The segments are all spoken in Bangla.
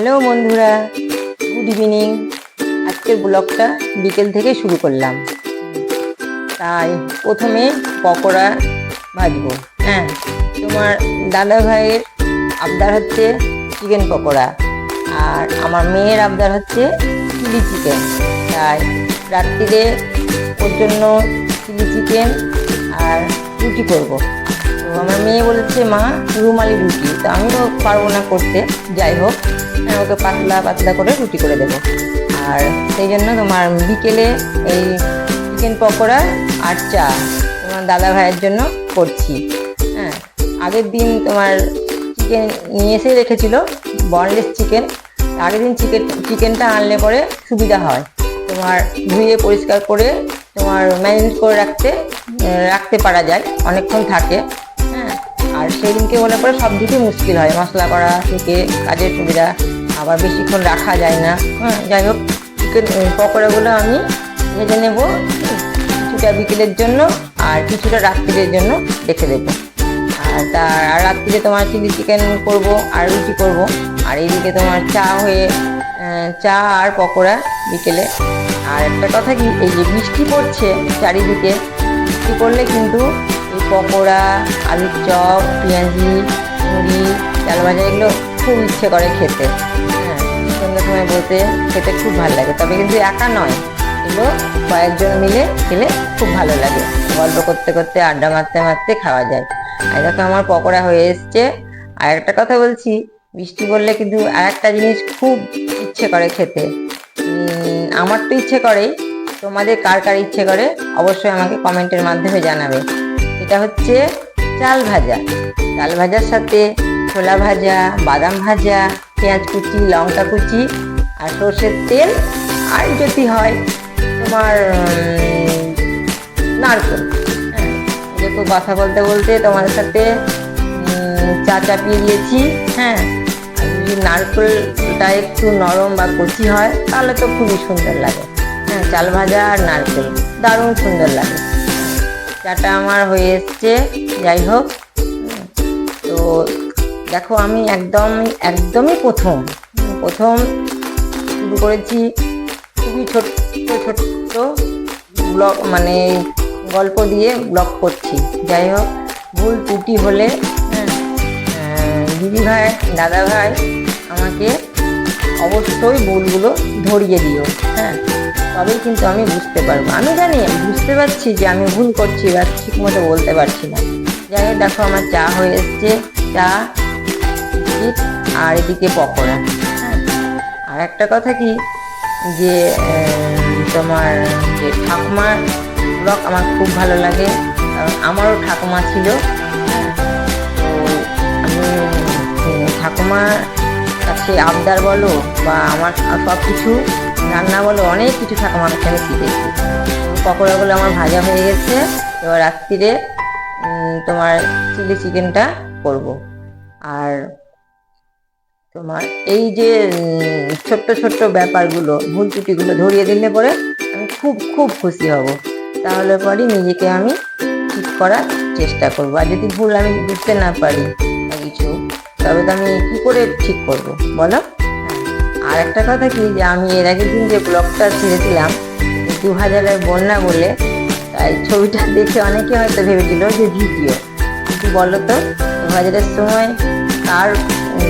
হ্যালো বন্ধুরা, গুড ইভিনিং। আজকের ব্লগটা বিকেল থেকে শুরু করলাম। তাই প্রথমে পকোড়া ভাজবো। হ্যাঁ তোমার দাদা ভাইয়ের আবদার হচ্ছে চিকেন পকোড়া, আর আমার মেয়ের আবদার হচ্ছে চিলি চিকেন তাই রাত্রিরে ওর জন্য চিলি চিকেন আর রুটি করব। তো আমার মেয়ে বলেছে, মা, রুমালি রুটি। তো আমিও পারব না করতে। যাই হোক ওকে পাতলা পাতলা করে রুটি করে দেবো। আর সেই জন্য তোমার বিকেলে এই চিকেন পকোড়া আর চা তোমার দাদা ভাইয়ের জন্য করছি। হ্যাঁ আগের দিন তোমার চিকেন নিয়ে এসে রেখেছিল বনলেস চিকেন। আগের দিন চিকেন, চিকেনটা আনলে পরে সুবিধা হয়। তোমার ধুয়ে পরিষ্কার করে তোমার ম্যারিনেট করে রাখতে রাখতে পারা যায়, অনেকক্ষণ থাকে। আর সেদিনকে বলে পরে সব দিকে মুশকিল হয়। মশলা করা থেকে কাজের সুবিধা আবার বেশিক্ষণ রাখা যায় না। হ্যাঁ যাই হোক চিকেন পকোড়াগুলো আমি ভেজে নেব। কিছুটা বিকেলের জন্য আর কিছুটা রাত্রির জন্য রেখে দেবো। আর তার আর রাত্রিতে তোমার চিলি চিকেন করব আর রুটি করব। আর এইদিকে তোমার চা হয়ে চা আর পকোড়া বিকেলে। আর একটা কথা কি, এই যে বৃষ্টি পড়ছে চারিদিকে, বৃষ্টি পড়লে কিন্তু পকোড়া, আলুর চপ, পেঁয়াজি, মুড়ি চাল ভাজা, এগুলো খুব ইচ্ছে করে খেতে। হ্যাঁ সন্ধ্যের সময় বসে খেতে খুব ভালো লাগে। তবে কিন্তু একা নয়, এগুলো কয়েকজন মিলে খেলে খুব ভালো লাগে। গল্প করতে করতে, আড্ডা মারতে মারতে খাওয়া যায়। আর দেখো আমার পকোড়া হয়ে এসছে। আর একটা কথা বলছি বৃষ্টি পড়লে কিন্তু আর একটা জিনিস খুব ইচ্ছে করে খেতে। আমার তো ইচ্ছে করেই। তোমাদের কার কার ইচ্ছে করে? অবশ্যই আমাকে কমেন্টের মাধ্যমে জানাবে। এটা হচ্ছে চাল ভাজা। চাল ভাজার সাথে ছোলা ভাজা, বাদাম ভাজা, পেঁয়াজ কুচি, লঙ্কা কুচি আর সর্ষের তেল আর যদি হয় তোমার নারকেল। হ্যাঁ দেখো কথা বলতে বলতে তোমাদের সাথে চা চাপিয়ে দিয়েছি। হ্যাঁ যদি নারকেলটা একটু নরম বা কচি হয় তাহলে তো খুবই সুন্দর লাগে। হ্যাঁ চাল ভাজা আর নারকেল, দারুণ সুন্দর লাগে। চাটা আমার হয়ে এসছে যাই হোক। তো দেখো, আমি একদম একদমই প্রথম। প্রথম শুরু করেছি খুবই ছোট্ট ছোট্ট ব্লগ মানে গল্প দিয়ে ব্লগ করছি। যাই হোক, ভুল ত্রুটি হলে হ্যাঁ দিদি ভাই, দাদা ভাই আমাকে অবশ্যই ভুলগুলো ধরিয়ে দিও হ্যাঁ। তবেই কিন্তু আমি বুঝতে পারব। আমি জানি বুঝতে পারছি যে আমি ভুল করছি বা ঠিক মতো বলতে পারছি না। যাই হোক, দেখো আমার চা হয়ে এসছে। চা আর এদিকে পকোড়া। হ্যাঁ। আর একটা কথা কি, যে তোমার, যে ঠাকুমার ব্লগ আমার খুব ভালো লাগে। কারণ আমারও ঠাকুমা ছিল। হ্যাঁ। তো আমি ঠাকুমার কাছে আবদার বলো বা আমার সব কিছু রান্না বলো অনেক কিছু ঠাকুমার কাছে, আমি শিখেছি পকোড়াগুলো আমার ভাজা হয়ে গেছে, এবার রাত্রিরে তোমার চিলি চিকেনটা করব। আর তোমার এই যে ছোট্ট ছোট্ট ব্যাপারগুলো, ভুল ত্রুটিগুলো ধরিয়ে দিলে পরে আমি খুব খুব খুশি হব। তাহলে পরে নিজেকে আমি ঠিক করার চেষ্টা করব। আর যদি ভুল আমি বুঝতে না পারি কিছু, তবে তো আমি কী করে ঠিক করব? বলো। আর একটা কথা কি, যে আমি এর আগের দিন যে ব্লগটা ছেড়েছিলাম দু হাজারের বন্যা বলে, তাই ছবিটা দেখে অনেকে হয়তো ভেবেছিল যে ভিডিও। কিন্তু বলো তো দু হাজারের সময় তার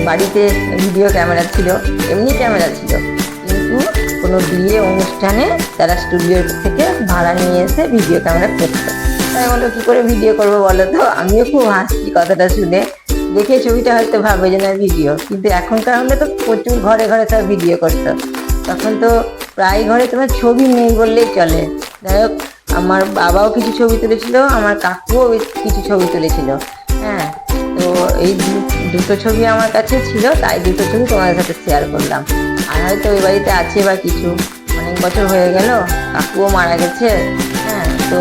বাড়িতে ভিডিও ক্যামেরা ছিল? এমনি ক্যামেরা ছিল। কিন্তু কোনো বিয়ে অনুষ্ঠানে তারা স্টুডিও থেকে ভাড়া নিয়ে এসে ভিডিও ক্যামেরা করতো। তাই বলো কী করে ভিডিও করব বলো তো? আমিও খুব হাসছি কথাটা শুনে। দেখে ছবিটা হয়তো ভাবে যে না ভিডিও কিন্তু এখনকার হলে তো প্রচুর ঘরে ঘরে সব ভিডিও করতো তখন তো প্রায় ঘরে তোমার ছবি নেই বললেই চলে। যাই হোক, আমার বাবাও কিছু ছবি তুলেছিল, আমার কাকুও কিছু ছবি তুলেছিল। হ্যাঁ তো এই দুটো ছবি আমার কাছে ছিল, তাই দুটো ছবি তোমাদের সাথে শেয়ার করলাম। আর হয়তো ওই বাড়িতে আছে বা কিছু, অনেক বছর হয়ে গেল, কাকুও মারা গেছে। হ্যাঁ তো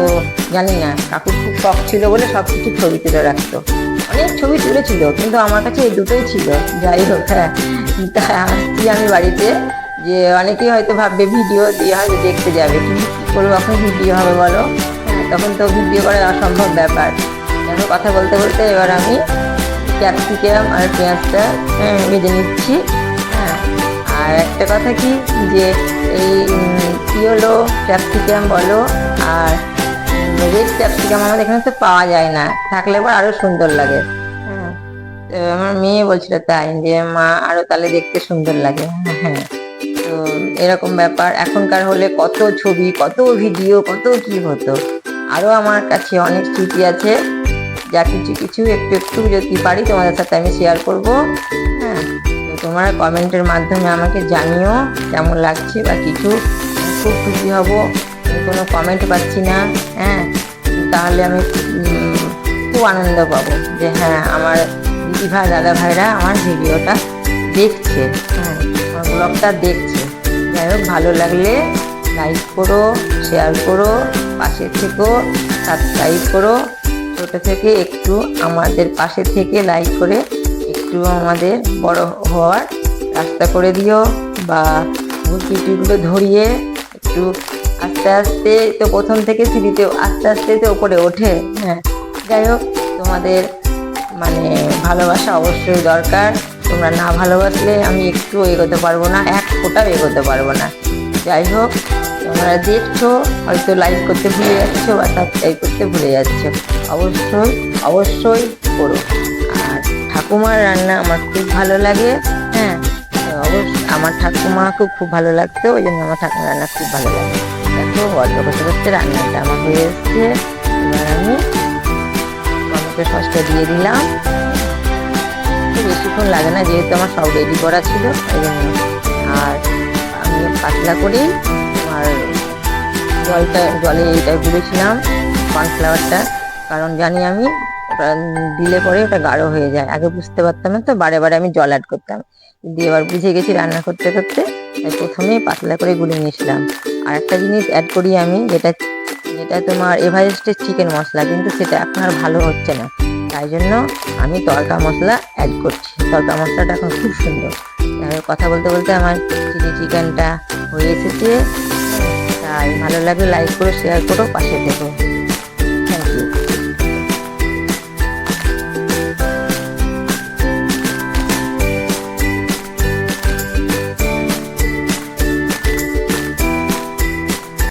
জানি না কাকুর খুব শখ ছিল বলে সব কিছু ছবি তুলে রাখতো। অনেক ছবি তুলেছিল কিন্তু আমার কাছে এই দুটোই ছিল যাই হোক হ্যাঁ। তা আসছি আমি বাড়িতে যে অনেকেই হয়তো ভাববে ভিডিও দিয়ে হয়তো দেখতে যাবে। কিন্তু কী করব এখন ভিডিও হবে বলো? হ্যাঁ তখন তো ভিডিও করা অসম্ভব ব্যাপার। দেখো কথা বলতে বলতে এবার আমি ক্যাপসিকাম আর পেঁয়াজটা হ্যাঁ, ভেজে নিচ্ছি। হ্যাঁ আর একটা কথা কি যে এই হলো? ক্যাপসিকাম বলো আর রেড ক্যাপসিকাম আমাদের এখানে তো পাওয়া যায় না। থাকলে এবার আরও সুন্দর লাগে। হ্যাঁ তো আমার মেয়ে বলছিল তাই যে মা আরও তাহলে দেখতে সুন্দর লাগে। হ্যাঁ। তো এরকম ব্যাপার। এখনকার হলে কত ছবি কত ভিডিও কত কি হতো? আরও আমার কাছে অনেক স্মৃতি আছে। যা কিছু কিছু একটু একটু যদি পারি তোমাদের সাথে আমি শেয়ার করব। হ্যাঁ। তো তোমরা কমেন্টের মাধ্যমে আমাকে জানিও কেমন লাগছে বা কিছু। খুব খুশি হব। আমি কোনো কমেন্ট পাচ্ছি না হ্যাঁ? তাহলে আমি খুব আনন্দ পাবো যে হ্যাঁ আমার দিদি ভাই দাদা ভাইরা আমার ভিডিওটা দেখছে হ্যাঁ? ব্লগটা দেখছে। যাই হোক, ভালো লাগলে লাইক করো শেয়ার করো, পাশে থেকো সাবস্ক্রাইব করো। ছোট থেকে একটু আমাদের পাশে থেকে লাইক করে একটু আমাদের বড় হওয়ার রাস্তা করে দিও বা ধরিয়ে একটু আস্তে আস্তে তো প্রথম থেকে সিঁড়িতে, আস্তে আস্তে তো ওপরে ওঠে। হ্যাঁ যাই হোক, তোমাদের মানে ভালোবাসা অবশ্যই দরকার। তোমরা না ভালোবাসলে আমি একটু এগোতে পারব না, এক ফোঁটাও এগোতে পারব না। যাই হোক, তোমরা দেখছ, হয়তো লাইক করতে ভুলে যাচ্ছো বা সাবস্ক্রাইব করতে ভুলে যাচ্ছো। অবশ্যই অবশ্যই করো। আর ঠাকুমার রান্না আমার খুব ভালো লাগে হ্যাঁ। অবশ্যই, আমার ঠাকুমাকেও খুব ভালো লাগতো, ওই জন্য আমার ঠাকুমার রান্না খুব ভালো লাগে। দেখো গল্প করতে করতে রান্নাটা আমার হয়ে এসছে। এবার আমি টমেটো সসটা দিয়ে দিলাম। বেশিক্ষণ লাগে না, যেহেতু আমার সব রেডি করা ছিল ওই জন্য। আর আমি পাতলা করেই আর জলটা, জলে এইটা গুলেছিলাম কর্নফ্লাওয়ারটা কারণ জানি আমি দিলে পরে ওটা গাঢ় হয়ে যায়। আগে বুঝতে পারতাম না তো, বারে বারে আমি জল অ্যাড করতাম। দিয়ে এবার বুঝে গেছি রান্না করতে করতে। তাই প্রথমেই পাতলা করে গুলে নিয়েছিলাম। আর একটা জিনিস অ্যাড করি আমি, যেটা যেটা তোমার এভারেস্টের চিকেন মশলা, কিন্তু সেটা এখন আর ভালো হচ্ছে না। তাই জন্য আমি তড়কা মশলা অ্যাড করছি। তড়কা মশলাটা এখন খুব সুন্দর। কথা বলতে বলতে আমার চিলি চিকেনটা হয়ে এসেছে। তাই ভালো লাগলে লাইক করো শেয়ার করো, পাশে থেকো।